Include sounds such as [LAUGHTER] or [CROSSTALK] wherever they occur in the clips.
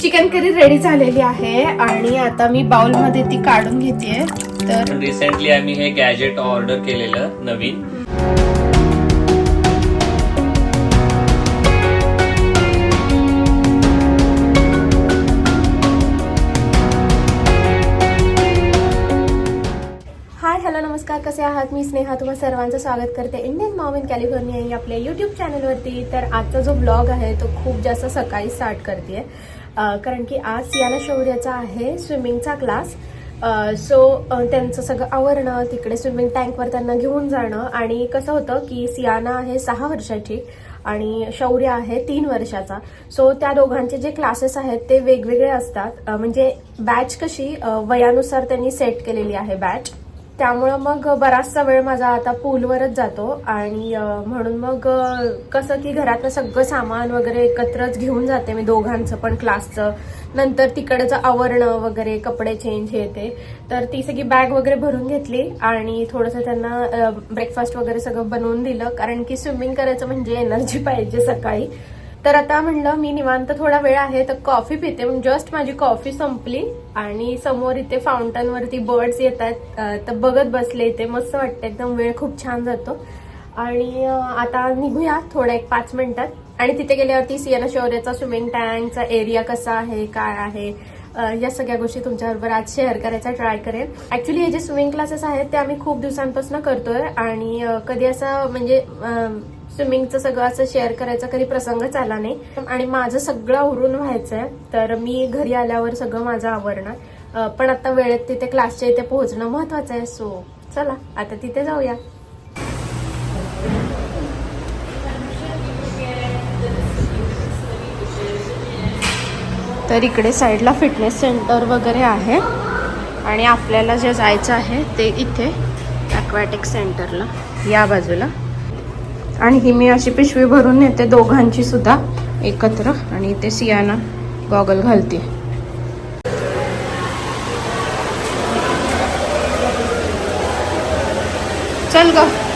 Chicken curry ready झालेली आहे आणि आता मी बाउलमध्ये ती काढून घेते. तर रिसेंटली आम्ही हे गॅजेट ऑर्डर केलेलं नवीन. हाय हॅलो नमस्कार. कसे आहात? मी स्नेहा. तुम्हा सर्वांचं स्वागत करते. इंडियन मॉम इन कॅलिफोर्निया या आपल्या यूट्यूब चॅनलवरती तर आजचा जो ब्लॉग आहे तो खूप जास्त सकाळी स्टार्ट करते कारण की आज सियाना शौर्याचा आहे स्विमिंगचा क्लास. सो त्यांचं सगळं आवरणं तिकडे स्विमिंग टँकवर त्यांना घेऊन जाणं आणि कसं होतं की सियाना आहे सहा वर्षाची आणि शौर्य आहे तीन वर्षाचा. सो त्या दोघांचे जे क्लासेस आहेत ते वेगवेगळे असतात. म्हणजे बॅच कशी वयानुसार त्यांनी सेट केलेली आहे बॅच त्यामुळं मग बराचसा वेळ माझा आता पूलवरच जातो आणि म्हणून मग कसं की घरातलं सगळं सामान वगैरे एकत्रच घेऊन जाते मी दोघांचं पण क्लासचं. नंतर तिकडचं आवरणं वगैरे कपडे चेंज हे ते. तर ती सगळी बॅग वगैरे भरून घेतली आणि थोडंसं त्यांना ब्रेकफास्ट वगैरे सगळं बनवून दिलं. कारण की स्विमिंग करायचं म्हणजे एनर्जी पाहिजे सकाळी. तर आता म्हणलं मी निवांत थोडा वेळ आहे तर कॉफी पिते. जस्ट माझी कॉफी संपली आणि समोर इथे फाउंटन वरती बर्ड्स येत आहेत. तर बघत बसले इथे. मस्त वाटतं. एकदम वेळ खूप छान जातो. आणि आता निघूया थोडा एक पाच मिनिटात. आणि तिथे गेल्यावरती सियाना शौर्याचा स्विमिंग टँकचा एरिया कसा आहे काय आहे या सगळ्या गोष्टी तुमच्याबरोबर आज शेअर करायचा ट्राय करेन. ऍक्च्युली हे जे स्विमिंग क्लासेस आहेत ते आम्ही खूप दिवसांपासून करतोय आणि कधी असं म्हणजे स्विमिंगचं सगळं असं शेअर करायचा कधी प्रसंगच आला नाही. आणि माझं सगळं आवरून आहे तर मी घरी आल्यावर सगळं माझं आवरणार. पण आता वेळेत तिथे क्लासच्या इथे पोहोचणं महत्वाचं आहे सो चला आता तिथे जाऊया. तर इकडे साईडला फिटनेस सेंटर वगैरे आहे. आणि आपल्याला जे जायचं आहे ते इथे ॲक्वॅटिक सेंटरला या बाजूला. आणि ही मी अशी पिशवी भरून नेते दोघांची सुद्धा एकत्र. आणि इथे सियाना गॉगल घालते. चल ग.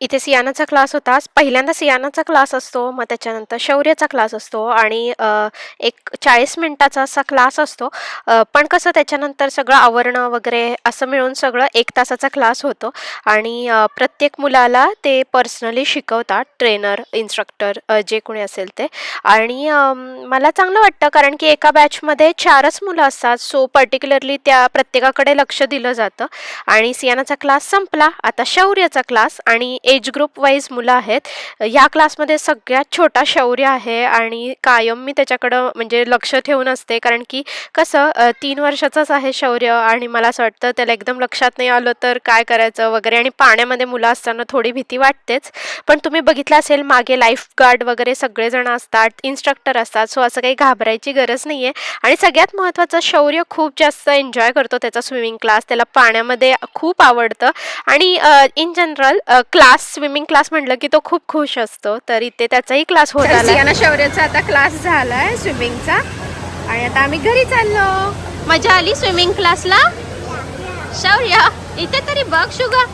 इथे सियानाचा क्लास होता. पहिल्यांदा सियानाचा क्लास असतो मग त्याच्यानंतर शौर्यचा क्लास असतो आणि एक चाळीस मिनिटाचा असा क्लास असतो. पण कसं त्याच्यानंतर सगळं आवरणं वगैरे असं मिळून सगळं एक तासाचा क्लास होतो. आणि प्रत्येक मुलाला ते पर्सनली शिकवतात ट्रेनर इन्स्ट्रक्टर जे कोणी असेल ते. आणि मला चांगलं वाटतं कारण की एका बॅचमध्ये चारच मुलं असतात. सो पर्टिक्युलरली त्या प्रत्येकाकडे लक्ष दिलं जातं. आणि सियानाचा क्लास संपला. आता शौर्याचा क्लास आणि एज ग्रुप वाईज मुलं आहेत. ह्या क्लासमध्ये सगळ्यात छोटा शौर्य आहे आणि कायम मी त्याच्याकडं म्हणजे लक्ष ठेवून असते. कारण की कसं तीन वर्षाचंच आहे शौर्य आणि मला असं वाटतं त्याला एकदम लक्षात नाही आलं तर काय करायचं वगैरे आणि पाण्यामध्ये मुलं असताना थोडी भीती वाटतेच. पण तुम्ही बघितलं असेल मागे लाईफ गार्ड वगैरे सगळेजण असतात इन्स्ट्रक्टर असतात. सो असं काही घाबरायची गरज नाही आहे आणि सगळ्यात महत्त्वाचं शौर्य खूप जास्त एन्जॉय करतो त्याचा स्विमिंग क्लास त्याला पाण्यामध्ये खूप आवडतं. आणि in general class swimming class म्हटलं की तो खूप खुश असतो तर इथे त्याचाही क्लास होत आला सियाना शौर्याचा आता क्लास झालाय स्विमिंगचा आणि आता आम्ही घरी चाललो. मजा आली स्विमिंग क्लासला शौर्य इथे तरी बघ शुगा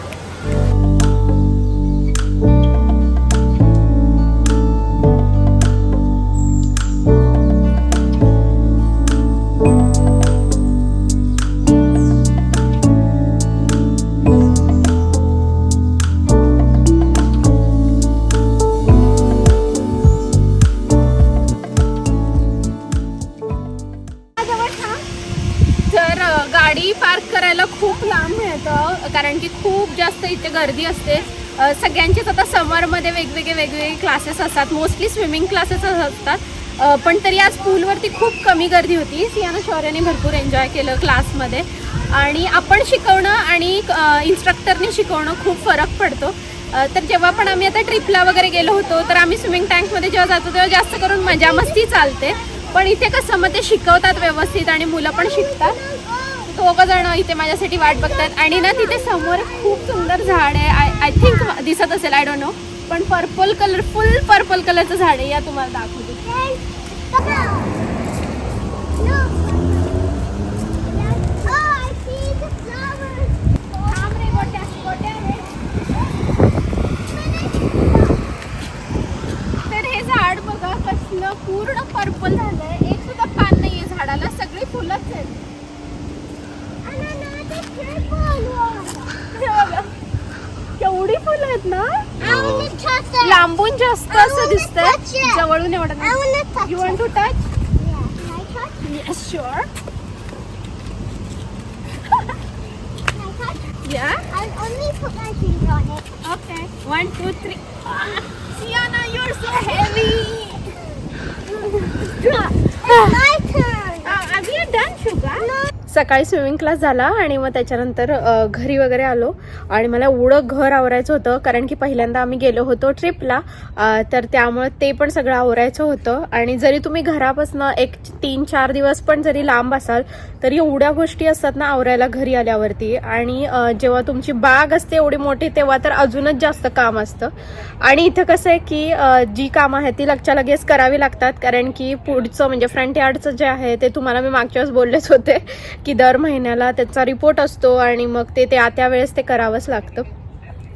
कारण की खूप जास्त इथे गर्दी असते. सगळ्यांचेच आता समरमध्ये वेगवेगळे वेगवेगळे क्लासेस असतात. मोस्टली स्विमिंग क्लासेस असतात. पण तरी आज पूलवरती खूप कमी गर्दी होती. सियाना शौर्याने भरपूर एन्जॉय केलं क्लासमध्ये आणि आपण शिकवणं आणि इन्स्ट्रक्टरने शिकवणं खूप फरक पडतो. तर जेव्हा पण आम्ही आता ट्रिपला वगैरे गेलो होतो तर आम्ही स्विमिंग टँकमध्ये जेव्हा जातो तेव्हा जास्त करून मजा मस्ती चालते. पण इथे कसं मग ते शिकवतात व्यवस्थित आणि मुलं पण शिकतात. दोघं जण इथे माझ्यासाठी वाट बघतात. आणि ना तिथे समोर खूप सुंदर झाड आहे. आय आय थिंक दिसत असेल आय डोंट नो पण पर्पल कलर फुल पर्पल कलरचं झाड आहे. या तुम्हाला दाखवते. तर हे झाड बघा कसलं पूर्ण पर्पल झालंय. एक सुद्धा पान नाहीये झाडाला. सगळी फुलंच आहेत. हे [LAUGHS] बघा. केवढी फुलं आहेत ना लांबून जास्त असं दिसतंय जवळून एवढं you want to touch Yes, sure. Yeah. I'll only put my feet on it. Okay. One, two, three. Ah, Sienna, you're so heavy. [LAUGHS] It's my turn. Uh, are we done, Shuga? सकाळी swimming class झाला आणि मग त्याच्यानंतर घरी वगैरे आलो. आणि मला एवढं घर आवरायचं होतं कारण की पहिल्यांदा आम्ही गेलो होतो ट्रिपला तर त्यामुळे ते पण सगळं आवरायचं होतं. आणि जरी तुम्ही घरापासनं एक तीन चार दिवस पण जरी लांब असाल तरी एवढ्या गोष्टी असतात ना आवरायला घरी आल्यावरती. आणि जेव्हा तुमची बाग असते एवढी मोठी तेव्हा तर अजूनच जास्त काम असतं. आणि इथं कसं आहे की जी कामं आहेत ती लगच्या लगेच करावी लागतात. कारण की पुढचं म्हणजे फ्रंट यार्डचं जे आहे ते तुम्हाला मी मागच्या वेळेस बोललेच होते. की दर महिन्याला त्याचा रिपोर्ट असतो आणि मग ते त्या त्या वेळेस ते करावंच लागतं.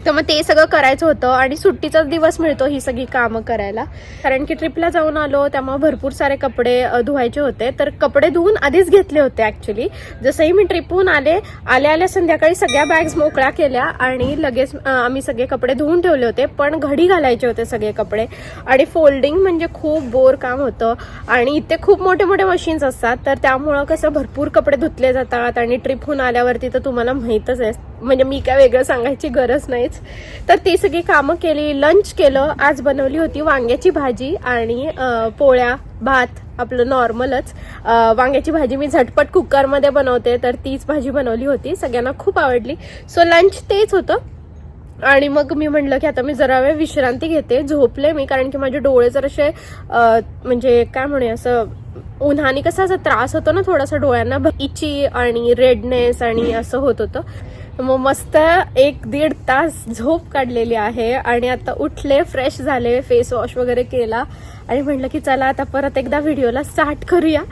तर मग ते सगळं करायचं होतं आणि सुट्टीचाच दिवस मिळतो ही सगळी कामं करायला. कारण की ट्रिपला जाऊन आलो त्यामुळे भरपूर सारे कपडे धुवायचे होते. तर कपडे धुवून आधीच घेतले होते ॲक्च्युली जसंही मी ट्रिपहून आले आल्या आल्या संध्याकाळी सगळ्या बॅग्स मोकळ्या केल्या आणि लगेच आम्ही सगळे कपडे धुवून ठेवले होते पण घडी घालायचे होते सगळे कपडे. आणि फोल्डिंग म्हणजे खूप बोर काम होतं. आणि इथे खूप मोठे मोठे मशीन्स असतात तर त्यामुळं कसं भरपूर कपडे धुतले जातात आणि ट्रिपहून आल्यावरती तर तुम्हाला माहीतच आहे. म्हणजे मी काय वेगळं सांगायची गरज नाही. आहेच तर ती सगळी कामं केली लंच केलं आज बनवली होती वांग्याची भाजी आणि पोळ्या भात आपलं नॉर्मलच वांग्याची भाजी मी झटपट कुकरमध्ये बनवते तर तीच भाजी बनवली होती. सगळ्यांना खूप आवडली. सो लंच तेच होतं. आणि मग मी म्हणलं की आता मी जरा वेळ विश्रांती घेते झोपले मी कारण की माझे डोळे जर असे म्हणजे काय म्हणे असं उन्हाने कसा असा त्रास होतो ना थोडासा डोळ्यांना इची आणि रेडनेस आणि असं होत होतं. मग मस्त एक दीड तास झोप काढलेली आहे आणि आता उठले फ्रेश झाले फेस वॉश वगैरे केला. आणि म्हटलं की चला आता परत एकदा व्हिडिओला स्टार्ट करूया.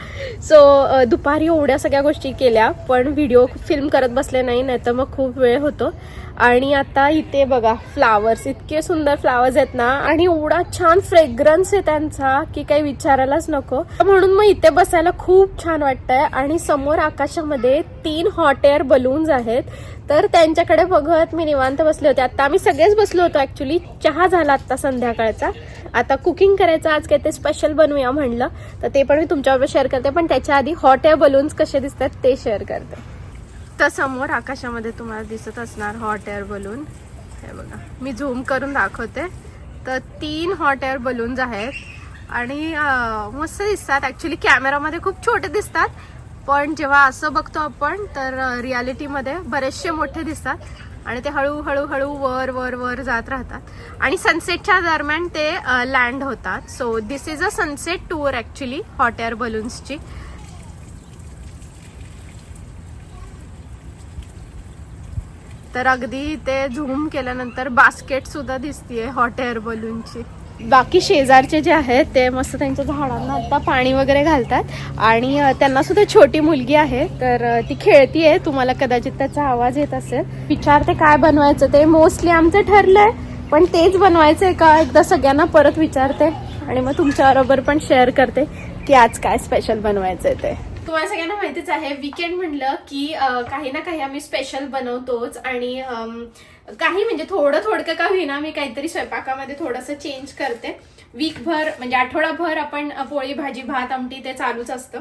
सो दुपारी एवढ्या सगळ्या गोष्टी केल्या पण व्हिडिओ फिल्म करत बसले नाही नाही तर मग खूप वेळ होतो. आणि आता इथे बघा फ्लावर्स इतके सुंदर फ्लावर्स आहेत ना आणि एवढा छान फ्रेग्रन्स आहे त्यांचा की काही विचारायलाच नको. म्हणून मग इथे बसायला खूप छान वाटतंय. आणि समोर आकाशामध्ये तीन हॉट एअर बलून्स आहेत. तर त्यांच्याकडे बघत मी निवांत बसले होते. आता आम्ही सगळेच बसलो होतो ऍक्च्युली चहा झाला आता संध्याकाळचा. आता कुकिंग करायचं आज काही ते स्पेशल बनवूया म्हणलं. तर ते पण मी तुमच्याबरोबर शेअर करते. पण त्याच्या आधी हॉट एअर बलून्स कसे दिसतात ते शेअर करते. तर समोर आकाशामध्ये तुम्हाला दिसत असणार हॉट एअर बलून हे बघा मी झूम करून दाखवते. तर तीन हॉट एअर बलून्स आहेत. आणि मस्त दिसतात. ॲक्च्युली कॅमेरामध्ये खूप छोटे दिसतात. पण जेव्हा असं बघतो आपण तर रियालिटीमध्ये बरेचसे मोठे दिसतात. आणि ते हळूहळू हळू वर वर वर जात राहतात. आणि सनसेटच्या दरम्यान ते लँड होतात. So this is a sunset tour actually hot air बलून्सची तर अगदी ते झूम केल्यानंतर बास्केट सुद्धा दिसतीये हॉट एअर बलूनची बाकी शेजारचे जे आहेत ते मस्त त्यांच्या झाडांना आता पाणी वगैरे घालतात. आणि त्यांना सुद्धा छोटी मुलगी आहे तर ती खेळतीये. तुम्हाला कदाचित त्याचा आवाज येत असेल. विचारते काय बनवायचं ते मोस्टली आमचं ठरलंय पण तेच बनवायचंय का? एकदा सगळ्यांना परत विचारते. आणि मग तुमच्याबरोबर पण शेअर करते की आज काय स्पेशल बनवायचंय ते. तुम्हाला सगळ्यांना माहितीच आहे विकेंड म्हणलं की काही ना काही आम्ही स्पेशल बनवतोच आणि काही म्हणजे थोडं थोडकं का होईना मी काहीतरी स्वयंपाकामध्ये थोडंसं चेंज करते. वीकभर म्हणजे आठवडाभर आपण पोळी भाजी भात आमटी ते चालूच असतं.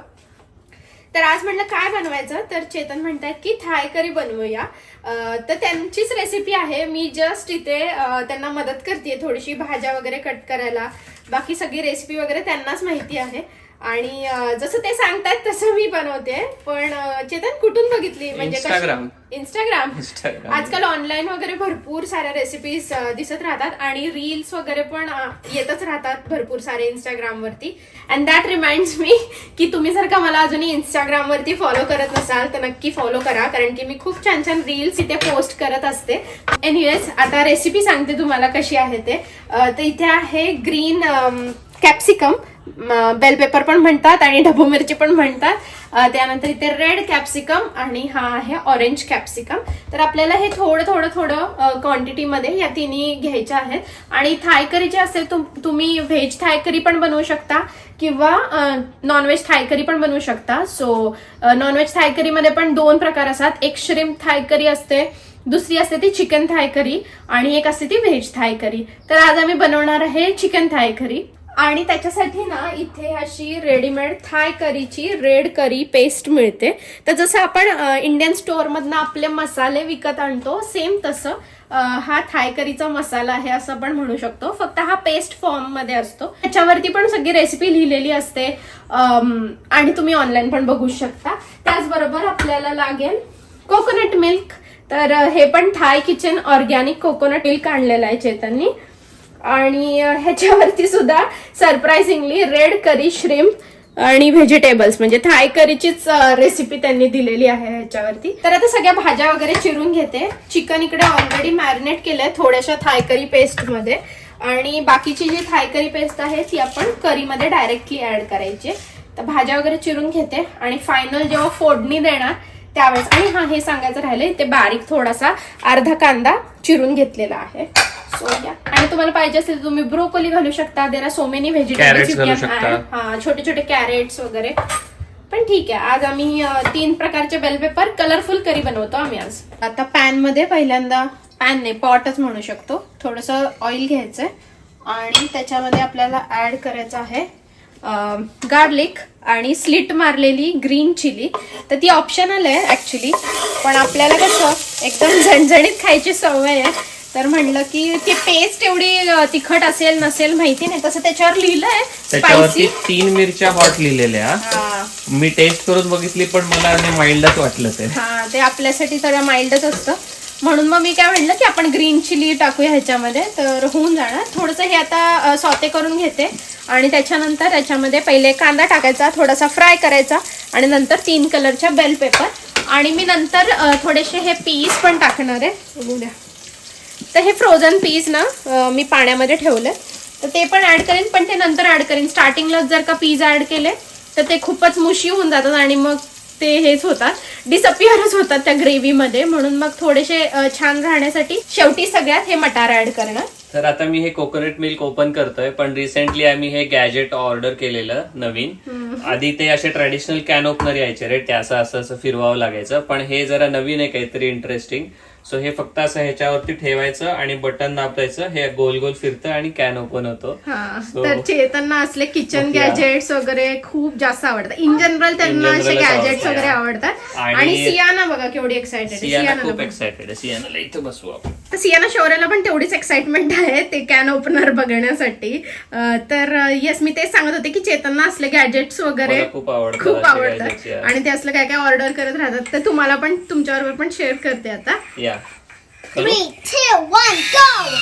तर आज म्हटलं काय बनवायचं? तर चेतन म्हणतात की थाय करी बनवूया. तर त्यांचीच रेसिपी आहे. मी जस्ट इथे त्यांना मदत करते थोडीशी भाज्या वगैरे कट करायला. बाकी सगळी रेसिपी वगैरे त्यांनाच माहिती आहे. आणि जसं ते सांगतात तसं मी बनवते. पण चेतन कुठून बघितली? म्हणजे. इंस्टाग्राम. आजकाल ऑनलाईन वगैरे भरपूर साऱ्या रेसिपीज दिसत राहतात. आणि रील्स वगैरे पण येतच राहतात भरपूर सारे इंस्टाग्राम वरती. अँड दॅट रिमाइंड्स मी की तुम्ही जर का मला अजूनही इंस्टाग्राम वरती फॉलो करत नसाल तर नक्की फॉलो करा. कारण की मी खूप छान छान रील्स इथे पोस्ट करत असते. एनिवेज आता रेसिपी सांगते तुम्हाला कशी आहे ते. इथे आहे ग्रीन कॅप्सिकम बेल पेपर पण म्हणतात आणि ढबू मिरची पण म्हणतात. त्यानंतर इथे रेड कॅप्सिकम आणि हा आहे ऑरेंज कॅप्सिकम तर आपल्याला हे थोडं थोडं थोडं क्वांटिटीमध्ये या तिन्ही घ्यायच्या आहेत. आणि थायकरी जे असेल तुम- तुम्ही व्हेज थायकरी पण बनवू शकता किंवा नॉनव्हेज थायकरी पण बनवू शकता. सो नॉनव्हेज थायकरीमध्ये पण दोन प्रकार असतात. एक श्रिम्प थायकरी असते दुसरी असते ती चिकन थायकरी आणि एक असते ती व्हेज थायकरी तर आज आम्ही बनवणार आहे चिकन थायकरी आणि त्याच्यासाठी ना इथे अशी रेडीमेड थाय करीची रेड करी पेस्ट मिळते. तर जसं आपण इंडियन स्टोअरमधनं आपले मसाले विकत आणतो सेम तसं हा थाय करीचा मसाला आहे असं आपण म्हणू शकतो. फक्त हा पेस्ट फॉर्ममध्ये असतो. त्याच्यावरती पण सगळी रेसिपी लिहिलेली असते. आणि तुम्ही ऑनलाईन पण बघू शकता. त्याचबरोबर आपल्याला लागेल कोकोनट मिल्क तर हे पण Thai Kitchen organic coconut milk आणलेलं आहे चेतननी. आणि ह्याच्यावरती सुद्धा सरप्रायझिंगली रेड करी श्रीम आणि व्हेजिटेबल्स म्हणजे थाय करीचीच रेसिपी त्यांनी दिलेली आहे ह्याच्यावरती. तर आता सगळ्या भाज्या वगैरे चिरून घेते. चिकन इकडे ऑलरेडी मॅरिनेट केलंय थोड्याशा थाय करी पेस्टमध्ये. आणि बाकीची जी थाय करी पेस्ट आहे ती आपण करीमध्ये डायरेक्टली ऍड करायची तर भाज्या वगैरे चिरून घेते. आणि फायनल जेव्हा फोडणी देणार त्यावेळेस आणि हा हे सांगायचं राहिलंय ते बारीक थोडासा अर्धा कांदा चिरून घेतलेला आहे. सो या. आणि तुम्हाला पाहिजे असेल तुम्ही ब्रोकोली घालू शकता. There are so many vegetables शकता. हा छोटे छोटे कॅरेट्स वगैरे. पण ठीक आहे. आज आम्ही तीन प्रकारचे बेल पेपर कलरफुल करी बनवतो आम्ही आज. आता पॅनमध्ये पहिल्यांदा पॅन नाही पॉटच म्हणू शकतो. थोडस ऑइल घ्यायचंय. आणि त्याच्यामध्ये आपल्याला ऍड करायचं आहे गार्लिक आणि स्लिट मारलेली ग्रीन चिली तर ती ऑप्शनल आहे ऍक्च्युली पण आपल्याला कसं एकदम [LAUGHS] झणझणीत खायची सवय आहे. तर म्हणलं की ती पेस्ट एवढी तिखट असेल नसेल माहिती नाही. तसं त्याच्यावर लिहिलंय त्याच्यावरती स्पायसी तीन मिरच्या हॉट लिहिलेल्या. मी टेस्ट करून बघितली पण मला माइल्डच वाटलं ते. हा ते आपल्यासाठी थोडं माइल्डच असतं. म्हणून मग मी काय म्हणलं की आपण ग्रीन चिली टाकूया ह्याच्यामध्ये तर होऊन जाणार. थोडंसं हे आता सॉते करून घेते. आणि त्याच्यानंतर त्याच्यामध्ये पहिले कांदा टाकायचा थोडासा फ्राय करायचा आणि नंतर तीन कलरच्या बेल पेपर. आणि मी नंतर थोडेसे हे पीस पण टाकणार आहे. उद्या तर हे फ्रोझन पीस ना मी पाण्यामध्ये ठेवलं. तर ते पण ॲड करेन पण ते नंतर ॲड करेन. स्टार्टिंगलाच जर का पीज ॲड केले तर ते खूपच मुशी होऊन जातात आणि मग ते हेच होतात. डिसअपिअरच होतात त्या ग्रेव्हीमध्ये म्हणून मग थोडेसे छान राहण्यासाठी शेवटी सगळ्यात हे मटार ऍड करणार तर आता मी हे कोकोनट मिल्क ओपन करतोय पण रिसेंटली आम्ही हे गॅजेट ऑर्डर केलेलं नवीन. आधी ते असे ट्रॅडिशनल कॅन ओपनर यायचे रे ते असं असं असं फिरवावं लागायचं. पण हे जरा नवीन आहे काहीतरी इंटरेस्टिंग सो हे फक्त असं ह्याच्यावरती ठेवायचं आणि बटन दाबायचं हे गोल गोल फिरतं आणि कॅन ओपन होतो. हा So- तर चेतनना असले किचन. गॅजेट्स वगैरे खूप जास्त आवडतात. इन जनरल त्यांना In असे गॅजेट्स आवडतात, वगैरे. आवडतात. आणि- आणि सियाना बघा केवढी एक्सायटेड सियाना खूप एक्सायटेड आहे. सियानाला इथं बसू आपण. तर सियाना शौर्याला पण तेवढीच एक्साइटमेंट आहे ते कॅन ओपनर बघण्यासाठी. अं, तर येस मी तेच सांगत होते की चेतनना असले गॅजेट्स वगैरे मला खूप आवडतात खूप असे आवडतात. yeah. आणि ते असलं काय काय ऑर्डर करत राहतात तर तुम्हाला पण तुमच्याबरोबर पण शेअर करते आता. या Three, two, one, go!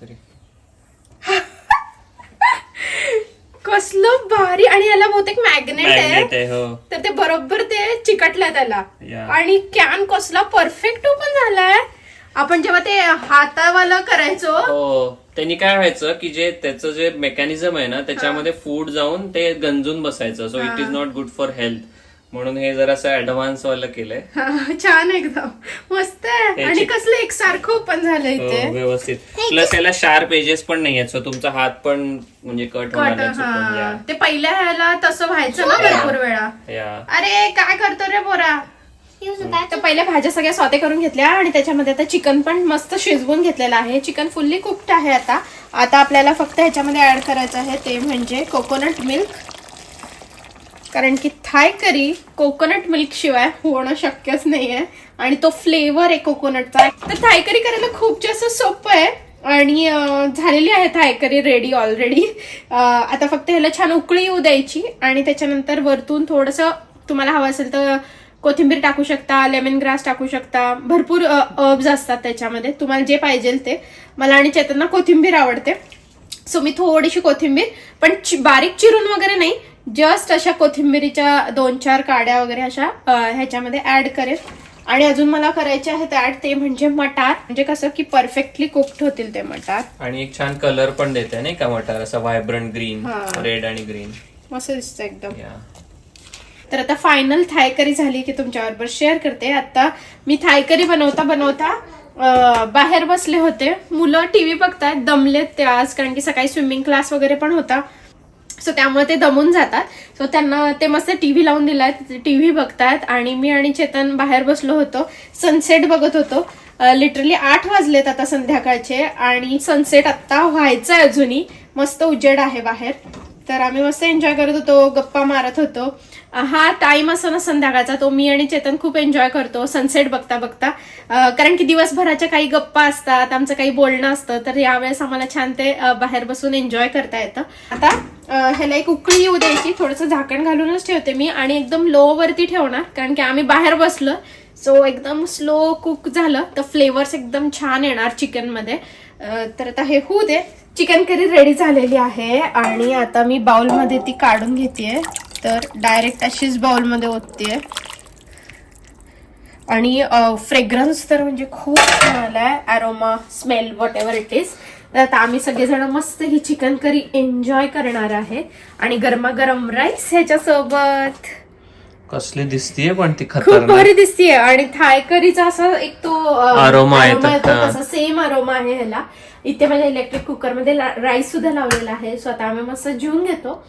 तरी कसलं भारी. आणि याला बहुतेक मॅग्नेट मॅग्नेट आहे आहे हो. तर ते बरोबर ते चिकटलंय त्याला. आणि कॅन कसला परफेक्ट ओपन झालाय. आपण जेव्हा ते हातावाला करायचो हो त्यांनी काय व्हायचं की जे त्याचं जे मेकॅनिझम आहे ना त्याच्यामध्ये फूड जाऊन ते गंजून बसायचं. So it is not good for health म्हणून हे जरासं ऍडव्हान्स वालं केलंय. हा, छान एकदम. मस्त आहे. हे आणि कसलं एकसारखं ओपन झालंय हो, ते. व्यवस्थित. प्लस याला शार्प एजेस पण नाही आहेत सो तुमचा हात पण म्हणजे कट होणार कट नाही चुकून. हा या. ते पहिल्या ह्याला तसं व्हायचं ना भरपूर वेळा. या. अरे काय करतो रे बोरा. तर पहिल्या भाज्या सगळ्या स्वते करून घेतल्या आणि त्याच्यामध्ये आता चिकन पण मस्त शिजवून घेतलेलं आहे. चिकन फुल्ली कुक्ड आहे आता. आता आपल्याला फक्त ह्याच्यामध्ये ऍड करायचं आहे ते म्हणजे कोकोनट मिल्क कारण की थाय करी कोकोनट मिल्क शिवाय होणं शक्यच नाहीये. आणि तो फ्लेवर आहे कोकोनटचा तर थाय करी करायला खूप जास्त सोपं आहे. आणि झालेली आहे थाय करी रेडी ऑलरेडी आता फक्त ह्याला छान उकळी येऊ द्यायची. आणि त्याच्यानंतर वरतून थोडंसं तुम्हाला हवं असेल तर कोथिंबीर टाकू शकता लेमन ग्रास टाकू शकता. भरपूर अब्स असतात त्याच्यामध्ये. तुम्हाला जे पाहिजे ते. मला आणि चेतनना कोथिंबीर आवडते. सो मी थोडीशी कोथिंबीर पण बारीक चिरून वगैरे नाही. जस्ट अशा कोथिंबीरीच्या दोन चार काड्या वगैरे अशा ह्याच्यामध्ये ऍड करेल आणि अजून मला करायचे आहेत ऍड ते म्हणजे मटार. म्हणजे कसं की परफेक्टली कुक्ड होतील ते मटार. आणि एक छान कलर पण देते नाही का मटार? असा व्हायब्रंट ग्रीन. रेड आणि ग्रीन मस्त दिसतं एकदम. तर आता फायनल थायकरी झाली की तुमच्याबरोबर शेअर करते. आता मी थायकरी बनवता बनवता बाहेर बसले होते. मुलं टीव्ही बघतायत दमलेत ते आज कारण की सकाळी स्विमिंग क्लास वगैरे पण होता. सो त्यामुळे ते दमून जातात. सो त्यांना ते मस्त टीव्ही लावून दिलाय टीव्ही बघतायत. आणि मी आणि चेतन बाहेर बसलो होतो. सनसेट बघत होतो. लिटरली आठ वाजलेत आता संध्याकाळचे. आणि सनसेट आत्ता व्हायचं आहे अजूनही. मस्त उजेड आहे बाहेर. तर आम्ही मस्त एन्जॉय करत होतो गप्पा मारत होतो. हा टाइम असो ना संध्याकाळचा तो मी आणि चेतन खूप एन्जॉय करतो सनसेट बघता बघता. कारण की दिवसभराच्या काही गप्पा असतात आमचं काही बोलणं असतं तर यावेळेस आम्हाला छान ते बाहेर बसून एन्जॉय करता येतं. आता ह्याला एक उकळी येऊ द्यायची थोडंसं झाकण घालूनच ठेवते मी आणि एकदम लो वरती ठेवणार कारण की आम्ही बाहेर बसलो सो एकदम स्लो कुक झालं तर फ्लेवर्स एकदम छान येणार चिकनमध्ये. तर आता हे होऊ दे. चिकन करी रेडी झालेली आहे आणि आता मी बाउलमध्ये ती काढून घेते तर डायरेक्ट अशीच बाउलमध्ये ओतते आणि फ्रेग्रन्स तर म्हणजे खूप छान आलाय. Aroma smell whatever it is तर आता आम्ही सगळेजण मस्त ही चिकन करी एन्जॉय करणार आहे. आणि गरमागरम राईस ह्याच्यासोबत. कसली दिसतीये पण ती खूप भारी दिसतीये. आणि थाय करीचा असा एक तो Aroma येतो, हा. तसा सेम अरोमा आहे ह्याला. इथे माझ्या इलेक्ट्रिक कुकरमध्ये राईस सुद्धा लावलेला आहे. स्वतः आम्ही मस्त जेवून घेतो.